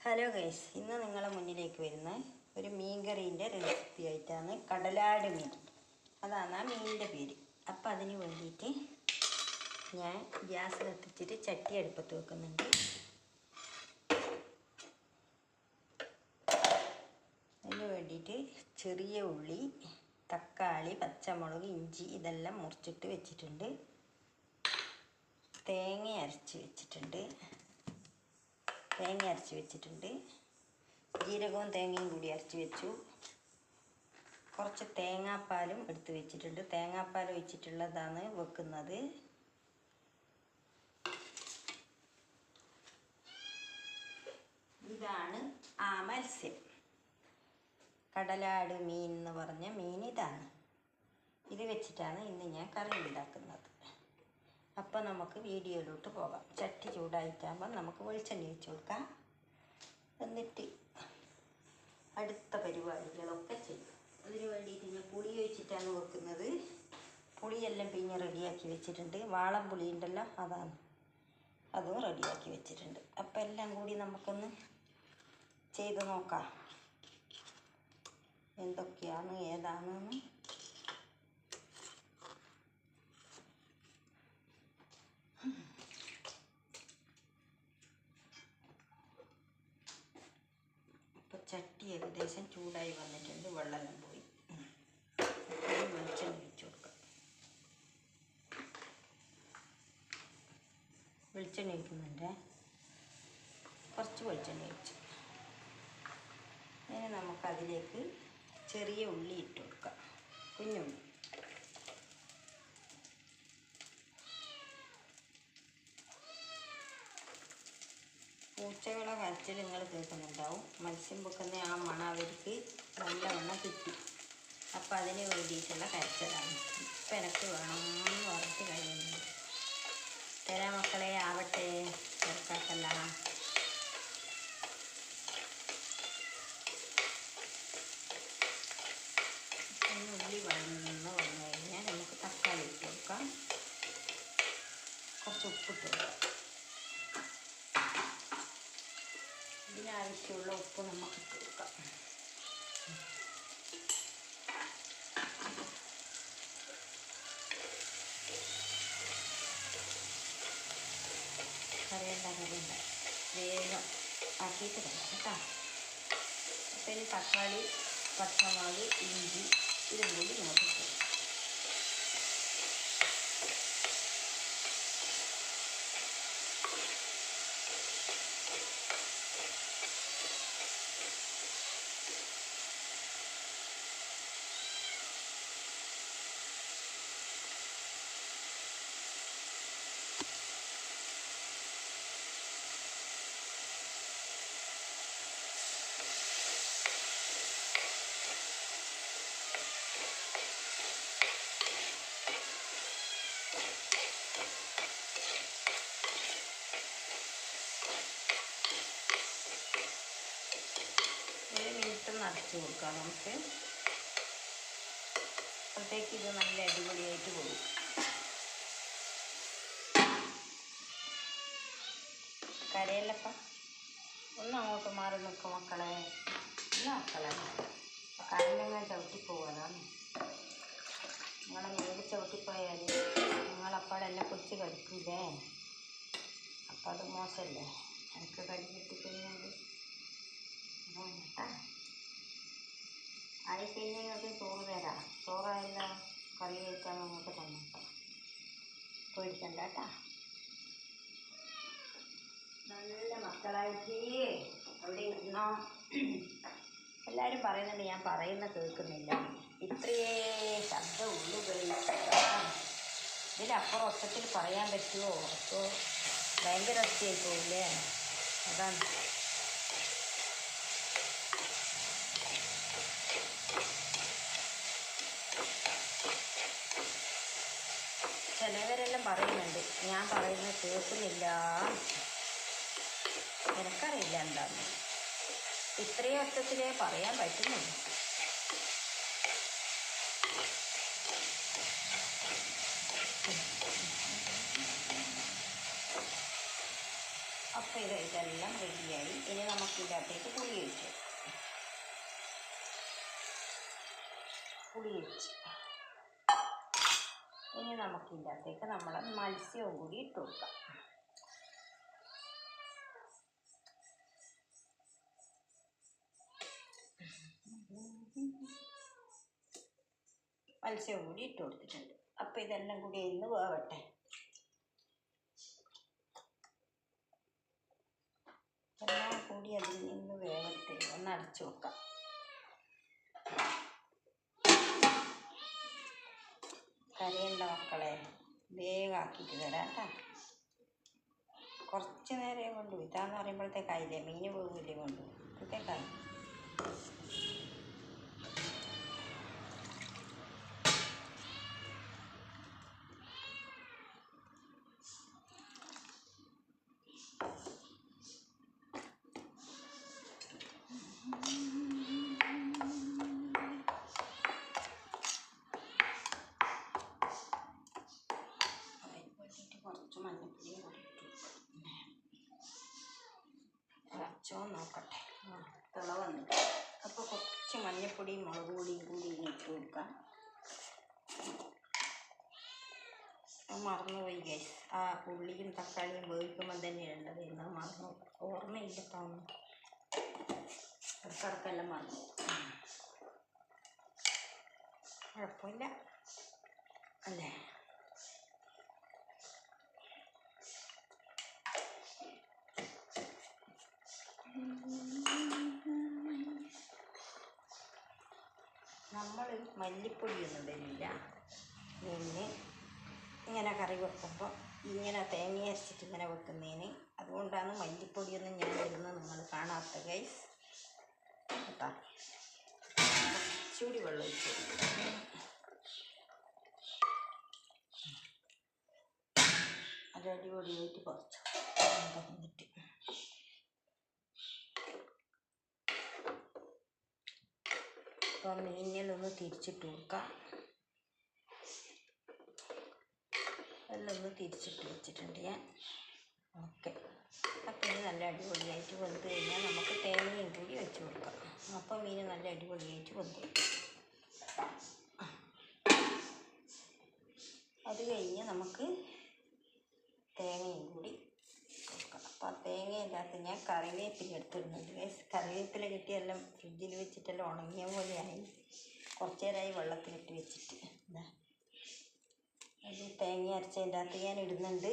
Hello guys ഇന്ന് നിങ്ങളുടെ മുന്നിലേക്ക് വരുന്ന ഒരു മീൻകറീന്റെ റെസിപ്പി ആയിട്ടാണ് കടലാട് മീൻ. അതാണ് ആ മീനിന്റെ പേര്. അപ്പം അതിന് വേണ്ടിയിട്ട് ഞാൻ ഗ്യാസ് കത്തിച്ചിട്ട് ചട്ടി അടുപ്പത്ത് വെക്കുന്നുണ്ട്. അതിന് വേണ്ടിയിട്ട് ചെറിയ ഉള്ളി തക്കാളി പച്ചമുളക് ഇഞ്ചി ഇതെല്ലാം മുറിച്ചിട്ട് വെച്ചിട്ടുണ്ട്. തേങ്ങ അരച്ച് വെച്ചിട്ടുണ്ട്. തേങ്ങ അരച്ച് വെച്ചിട്ടുണ്ട്. ജീരകവും തേങ്ങയും കൂടി അരച്ച് വെച്ചു. കുറച്ച് തേങ്ങാപ്പാലും എടുത്ത് വെച്ചിട്ടുണ്ട്. തേങ്ങാപ്പാൽ ഒഴിച്ചിട്ടുള്ളതാണ് വെക്കുന്നത്. ഇതാണ് ആ മത്സ്യം. കടലാട് മീൻ എന്ന് പറഞ്ഞ മീൻ ഇതാണ്. ഇത് വെച്ചിട്ടാണ് ഇന്ന് ഞാൻ കറി ഉണ്ടാക്കുന്നത്. അപ്പോൾ നമുക്ക് വീഡിയോയിലോട്ട് പോകാം. ചട്ടി ചൂടായിട്ടാകുമ്പോൾ നമുക്ക് വെളിച്ചെണ്ണ ഒഴിച്ച് കൊടുക്കാം. എന്നിട്ട് അടുത്ത പരിപാടികളൊക്കെ ചെയ്യും. അതിന് വേണ്ടിയിട്ട് ഞാൻ പുളി ഒഴിച്ചിട്ടാണ് വെക്കുന്നത് പുളിയെല്ലാം പിഞ്ഞ് റെഡിയാക്കി വെച്ചിട്ടുണ്ട്. വാളം പുളി ഉണ്ടല്ലോ അതാണ്. അതും റെഡിയാക്കി വെച്ചിട്ടുണ്ട്. അപ്പം എല്ലാം കൂടി നമുക്കൊന്ന് ചെയ്ത് നോക്കാം. എന്തൊക്കെയാണ് ഏതാണെന്ന് ചട്ടി ഏകദേശം ചൂടായി വന്നിട്ടുണ്ട്. വെള്ളം പോയി. വെളിച്ചെണ്ണ ഒഴിച്ചു കൊടുക്കാം. വെളിച്ചെണ്ണ ഒഴിക്കുന്നുണ്ട്? കുറച്ച് വെളിച്ചെണ്ണ ഒഴിച്ചു. ഇനി നമുക്കതിലേക്ക് ചെറിയ ഉള്ളി ഇട്ട് കൊടുക്കാം. കുഞ്ഞുള്ളി. പൂച്ചകളെ കരച്ചിൽ നിങ്ങൾ കേൾക്കുന്നുണ്ടാവും മത്സ്യം പൊക്കുന്ന ആ മണം അവർക്ക് നല്ലവണ്ണം കിട്ടി. അപ്പം അതിന് വേണ്ടിയിട്ടുള്ള കരച്ചിലാണ്. ഇപ്പം എനിക്ക് വേണം ഉറച്ച് പറഞ്ഞിട്ട് കഴിയുന്നു. തരാ മക്കളെ ആവട്ടെ. ചെറുക്കാക്കല്ല ഉള്ളി വഴന്ന് വന്നു കഴിഞ്ഞാൽ നമുക്ക് തക്കാളി ഇട്ട് കൊടുക്കാം. കുറച്ച് ഉപ്പിട്ട് കൊടുക്കാം. ഇതിനാവശ്യമുള്ള ഉപ്പ് നമുക്ക് ഇട്ട് കൊടുക്കാം. കറിയണ്ട കറിയണ്ട. വേഗം ആക്കിയിട്ട് തരാം കേട്ടോ. അപ്പം തക്കാളി പച്ചമുളക് ഇഞ്ചി ഇതും കൂടി ഇട്ട് കൊടുക്കാം. ഒരു മിനിറ്റ് നിറച്ച് കൊടുക്കാം നമുക്ക്. അപ്പോഴത്തേക്ക് ഇത് നല്ല അടിപൊളിയായിട്ട് പോകും. കരയല്ലപ്പ. ഒന്ന് അങ്ങോട്ട് മാറി നിൽക്കും മക്കളെ. ഇല്ല മക്കളെ. കരഞ്ഞങ്ങ് ചവിട്ടി പോകാതാണ് നിങ്ങളെ മേൽ ചവിട്ടിപ്പോയാൽ നിങ്ങളപ്പാടെ എന്നെ കുറിച്ച് കഴിക്കില്ലേ അപ്പം അത് മോശമല്ലേ എനിക്ക് കടി കിട്ടിക്കഴിഞ്ഞാൽ കേട്ടോ. ആയി നിങ്ങൾക്ക് ചോറ് തരാം ചോറായല്ല കറി കഴിക്കാൻ നമുക്ക് തന്നേക്കാം പേടിക്കണ്ട കേട്ടാ. നല്ല മക്കളായിട്ട് അവിടെ ഇരുന്നോ? എല്ലാവരും പറയുന്നുണ്ട് ഞാൻ പറയുന്ന കേൾക്കുന്നില്ല. ഇത്രയേ ശബ്ദം ഉള്ളു ഇതിലപ്പുറം ഒച്ചത്തിൽ പറയാൻ പറ്റുമോ? അപ്പോൾ ഭയങ്കര ഒച്ചയായി പോവില്ലേ? അതാണ്. പറയുന്നുണ്ട്. ഞാൻ പറയുന്നത് കേൾക്കുന്നില്ല. എനിക്കറിയില്ല എന്താന്ന്. ഇത്രയും അർത്ഥത്തിലേ പറയാൻ പറ്റുന്നുണ്ട് അപ്പോൾ ഇത് ഇതെല്ലാം റെഡിയായി. ഇനി നമുക്ക് ഇതിനകത്തേക്ക് പുളി ഒഴിച്ചു. പുളി ഒഴിച്ചു. ഇനി നമുക്ക് ഇതിനകത്തേക്ക് നമ്മൾ മത്സ്യവും കൂടി ഇട്ട് കൊടുക്കാം. മത്സ്യവും കൂടി ഇട്ട് കൊടുത്തിട്ടുണ്ട്. അപ്പോൾ ഇതെല്ലാം കൂടി ഇന്ന് വേവട്ടെ. എല്ലാം കൂടി അതിൽ നിന്ന് വേവട്ടെ. ഒന്ന് അടച്ചു വെക്കാം കരയണ്ട മക്കളെ വേഗം ആക്കിയിട്ട് തരാം കേട്ടോ. കുറച്ച് നേരം കൊണ്ടു ഇതാന്ന് പറയുമ്പോഴത്തേക്കായില്ലേ മീൻ പോകില്ലേ കൊണ്ടു ഇപ്പോഴത്തേക്കായി അതിന് വേണ്ടിയിട്ട് കുറച്ച് മഞ്ഞപ്പൊടിയും കൂടി ഇട്ടു തിളച്ചോ നോക്കട്ടെ വന്നിട്ട് അപ്പോൾ കുറച്ച് മഞ്ഞപ്പൊടിയും മുളക് പൊടിയും കൂടി ഇട്ട് കൊടുക്കാം. മറന്നുപോയി ഗൈസ് ആ ഉള്ളിയും തക്കാളിയും വേവിക്കുമ്പോൾ തന്നെ ഇടേണ്ടത് എന്ന് മറന്നു? ഓർമ്മയില്ല തോന്നുന്നു ഇടക്കിടക്കെല്ലാം മറന്നു. കുഴപ്പമില്ല. അല്ലേ? മല്ലിപ്പൊടിയൊന്നും തരില്ല പിന്നെ ഇങ്ങനെ കറി വെക്കുമ്പോൾ ഇങ്ങനെ തേങ്ങ അരച്ചിട്ട് ഇങ്ങനെ വെക്കുന്നതിന് അതുകൊണ്ടാണ് മല്ലിപ്പൊടിയൊന്നും ഞാൻ ഇരുന്ന് നിങ്ങൾ കാണാത്ത ഗൈസ് കേട്ടോ? ചൂടി വെള്ളം ഒഴിച്ച്. അത് അടിപൊളിയായിട്ട് കുറച്ച് വന്നിട്ട് അപ്പോൾ മീനിലൊന്ന് തിരിച്ചിട്ട് കൊടുക്കാം അതിലൊന്ന് തിരിച്ചിട്ട് വെച്ചിട്ടുണ്ട് ഞാൻ. ഓക്കെ. അപ്പം ഇനി നല്ല അടിപൊളിയായിട്ട് വെന്ത് കഴിഞ്ഞാൽ നമുക്ക് തേങ്ങയും കൂടി വെച്ച് കൊടുക്കാം. അപ്പം മീൻ നല്ല അടിപൊളിയായിട്ട് വെന്ത് അത് കഴിഞ്ഞ് നമുക്ക് തേങ്ങയും കൂടി കൊടുക്കണം അപ്പോൾ ആ ഞാൻ കറിവേപ്പില എടുത്തിടുന്നുണ്ട് ഗൈസ് കറിവേപ്പില കിട്ടിയെല്ലാം ഫ്രിഡ്ജിൽ വെച്ചിട്ടെല്ലാം ഉണങ്ങിയ പോലെയായി. കുറച്ച് നേരമായി വെള്ളത്തിലിട്ട് വെച്ചിട്ട്. ഇതാ അത് തേങ്ങ അരച്ചതിന്റെ അകത്ത് ഞാൻ ഇടുന്നുണ്ട്.